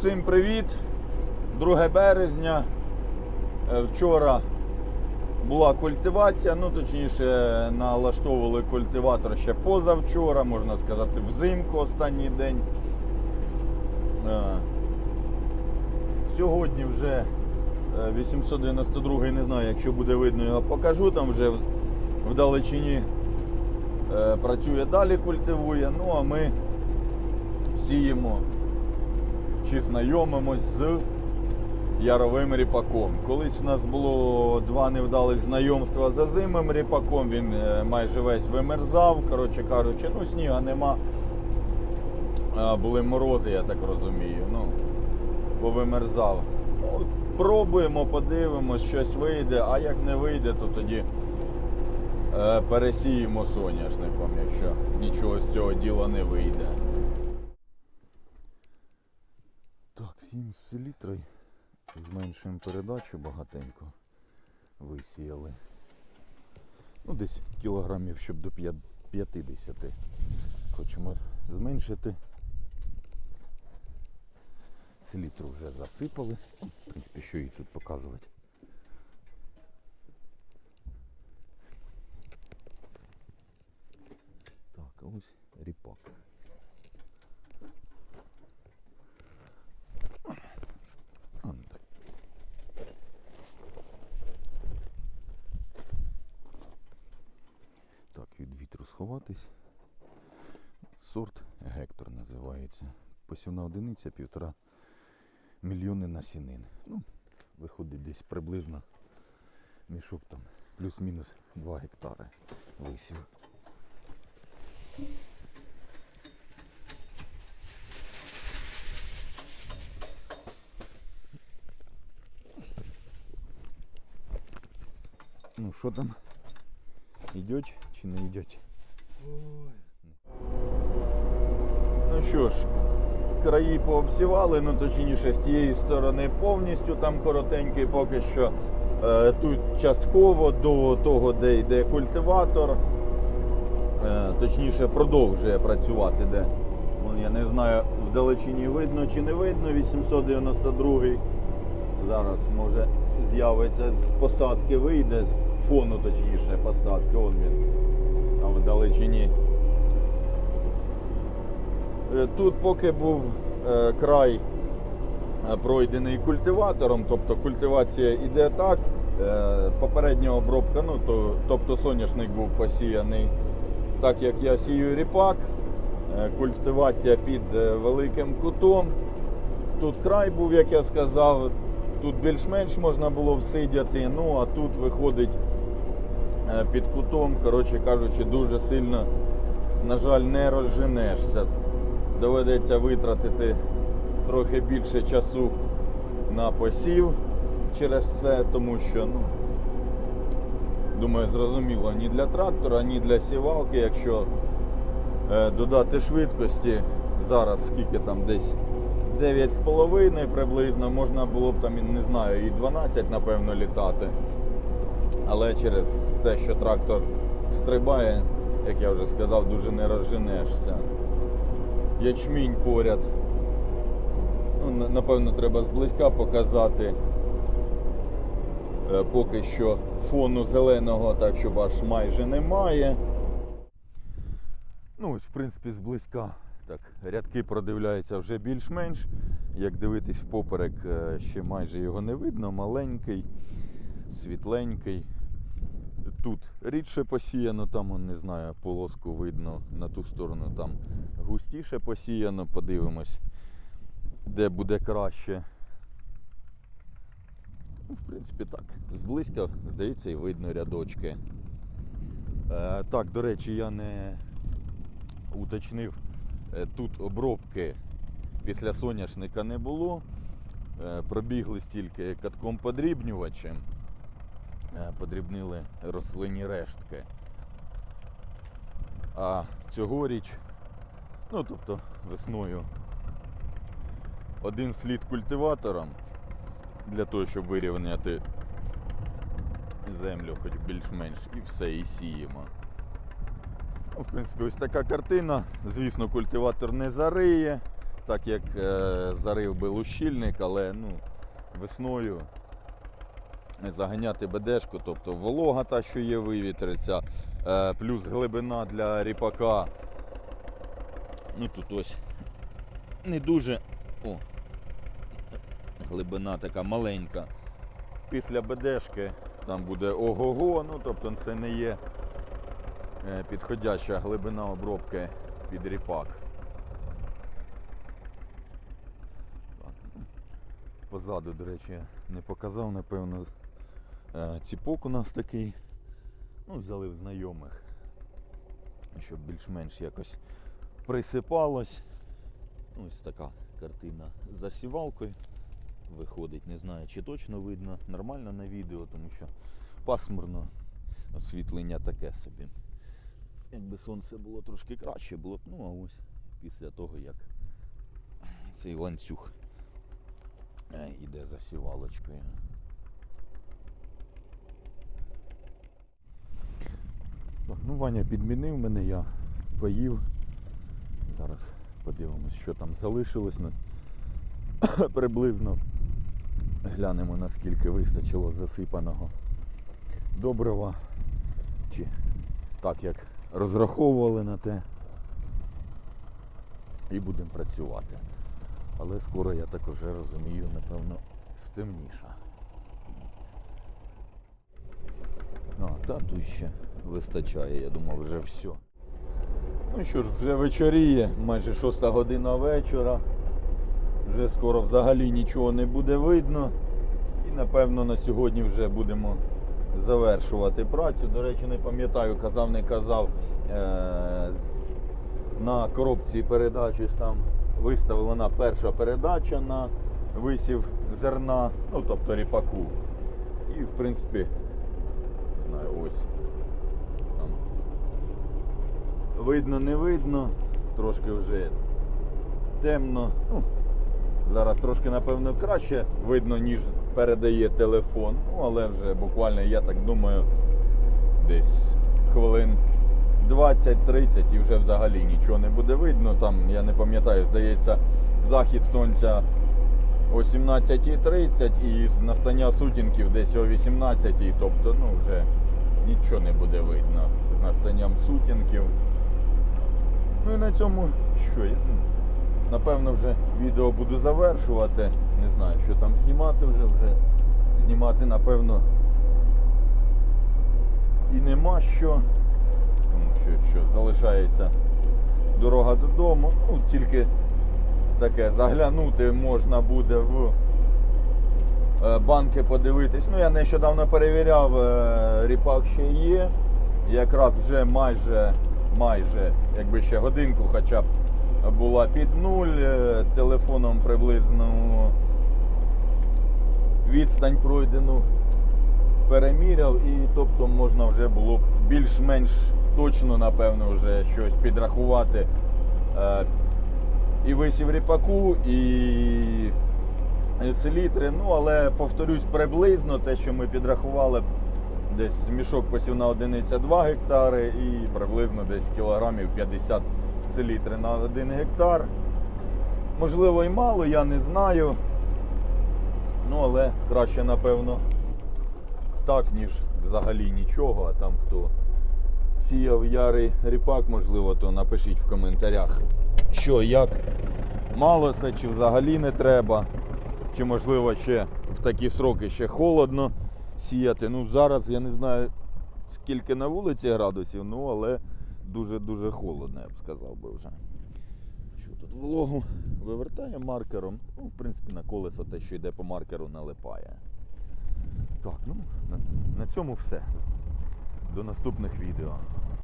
Всім привіт! 2 березня. Е, Вчора була культивація, ну точніше, налаштовували культиватор ще позавчора, можна сказати, взимку останній день. Е, Сьогодні вже е, 892 не знаю, якщо буде видно, його покажу. Там вже в- вдалечині е, працює далі, культивує. Ну а ми сіємо чи знайомимось з яровим ріпаком. Колись у нас було два невдалих знайомства з озимим ріпаком, він е, майже весь вимерзав, коротше кажучи, ну сніга нема. А, були морози, я так розумію. Ну, повимерзав. Ну, пробуємо, подивимось, щось вийде, а як не вийде, то тоді е, пересіємо соняшником, якщо нічого з цього діла не вийде. Так, 7 селітри. Зменшуємо передачу багатенько. Висіяли. Ну, десь кілограмів, щоб до 50. Хочемо зменшити. Селітру вже засипали. В принципі, що їй тут показувати. Так, а ось ріпак. А, ну так. Так, від. Сорт Гектор називається. Посівна одиниця півтора мільйони насінин. Ну, виходить десь приблизно мішок там плюс-мінус 2 гектари висів. Ну що там? Йдеть чи не йдеть? Ну що ж, краї пообсівали, ну точніше з тієї сторони повністю там коротенький поки що. Е, тут частково до того, де йде культиватор. Е, точніше продовжує працювати, де. Я не знаю, вдалечині видно чи не видно, 892 Зараз може з'явиться з посадки, вийде, з фону точніше посадки, он він там вдалечині. Е, Тут поки був е, край е, пройдений культиватором, тобто культивація іде так. Попередня обробка, ну, то, тобто соняшник був посіяний так, як я сію ріпак. Культивація під великим кутом. Тут край був, як я сказав, тут більш-менш можна було всидяти, ну а тут виходить під кутом, коротше кажучи, дуже сильно, на жаль, не розженешся. Доведеться витратити трохи більше часу на посів через це, тому що, ну, думаю, зрозуміло, ні для трактора, ні для сівалки, якщо е, додати швидкості, зараз скільки там десь 9,5 приблизно, можна було б там, не знаю, і 12, напевно, літати. Але через те, що трактор стрибає, як я вже сказав, дуже не розженешся. Ячмінь поряд. Ну, напевно, треба зблизька показати. Е, Поки що фону зеленого, так щоб аж майже немає. Ну, ось, в принципі, зблизька так, рядки продивляються вже більш-менш. Як дивитись впоперек, е, ще майже його не видно, маленький, світленький. Тут рідше посіяно, там, не знаю, полоску видно на ту сторону, там густіше посіяно, подивимось, де буде краще. Ну, в принципі, так. Зблизька, здається, і видно рядочки. Е, так, до речі, я не уточнив, е, тут обробки після соняшника не було. Е, пробігли стільки катком подрібнювачем, подрібнили рослинні рештки. А цьогоріч, ну тобто весною, один слід культиватором для того, щоб вирівняти землю хоч більш-менш і все, і сіємо. Ну, в принципі, ось така картина. Звісно, культиватор не зариє. так як е, зарив би лущильник, але ну, весною заганяти бедешку, тобто волога та, що є, вивітриться, е, плюс глибина для ріпака. Ну тут ось не дуже. О, глибина така маленька. Після бедешки там буде ого-го, ну тобто це не є е, підходяща глибина обробки під ріпак. Позаду, до речі, не показав, напевно, ціпок у нас такий. Ну, взяли в знайомих, щоб більш-менш якось присипалось. Ну, Ось така картина з засівалкою виходить. Не знаю, чи точно видно нормально на відео, тому що пасмурно освітлення таке собі. Якби сонце було трошки краще, було б, ну а ось після того, як цей ланцюг е, іде засівалочкою. Так, ну Ваня підмінив мене, я поїв. Зараз подивимось, що там залишилось. Приблизно глянемо наскільки вистачило засипаного добрива. Чи так як розраховували на те. І будемо працювати. Але скоро я так уже розумію, напевно, стемніша. А, та тут ще вистачає, я думав, вже все. Ну що ж, вже вечоріє, майже 6 година вечора. Вже скоро взагалі нічого не буде видно. І напевно на сьогодні вже будемо завершувати працю. До речі, не пам'ятаю, казав, не казав. Е- на коробці передач там виставлена перша передача на висів зерна, ну тобто ріпаку. І в принципі, знаю, ось там видно, не видно, трошки вже темно. Ну, зараз трошки, напевно, краще видно, ніж передає телефон. Ну, але вже буквально, я так думаю, десь хвилин 20-30 і вже взагалі нічого не буде видно. Там, я не пам'ятаю, здається, захід сонця о 17.30 і настання сутінків десь о 18 тобто ну, вже нічого не буде видно з настанням сутінків. Ну і на цьому що я. ну, Напевно, вже відео буду завершувати. Не знаю, що там знімати вже, вже знімати, напевно, і нема що. Тому що, що залишається дорога додому. Ну, тільки таке заглянути можна буде в банки подивитись. Ну, я нещодавно перевіряв, е, ріпак ще є. Якраз вже майже, майже, якби ще годинку хоча б була під нуль, е, телефоном приблизно відстань пройдену переміряв і тобто можна вже було б більш-менш точно, напевно, вже щось підрахувати. Е, І висів ріпаку, і селітри. Ну, але повторюсь, приблизно те, що ми підрахували, десь мішок посівна одиниця 2 гектари і приблизно десь кілограмів 50 селітри на 1 гектар. Можливо і мало, я не знаю. Ну, але краще, напевно, так, ніж взагалі нічого. А там хто сіяв ярий ріпак, можливо, то напишіть в коментарях, що, як. Мало це, чи взагалі не треба. Чи можливо ще в такі сроки ще холодно сіяти. Ну зараз я не знаю скільки на вулиці градусів, ну але дуже-дуже холодно, я б сказав би вже. Що тут вологу вивертає маркером. Ну, в принципі, на колесо те, що йде по маркеру, налипає. Так, ну на, цьому все. До наступних відео.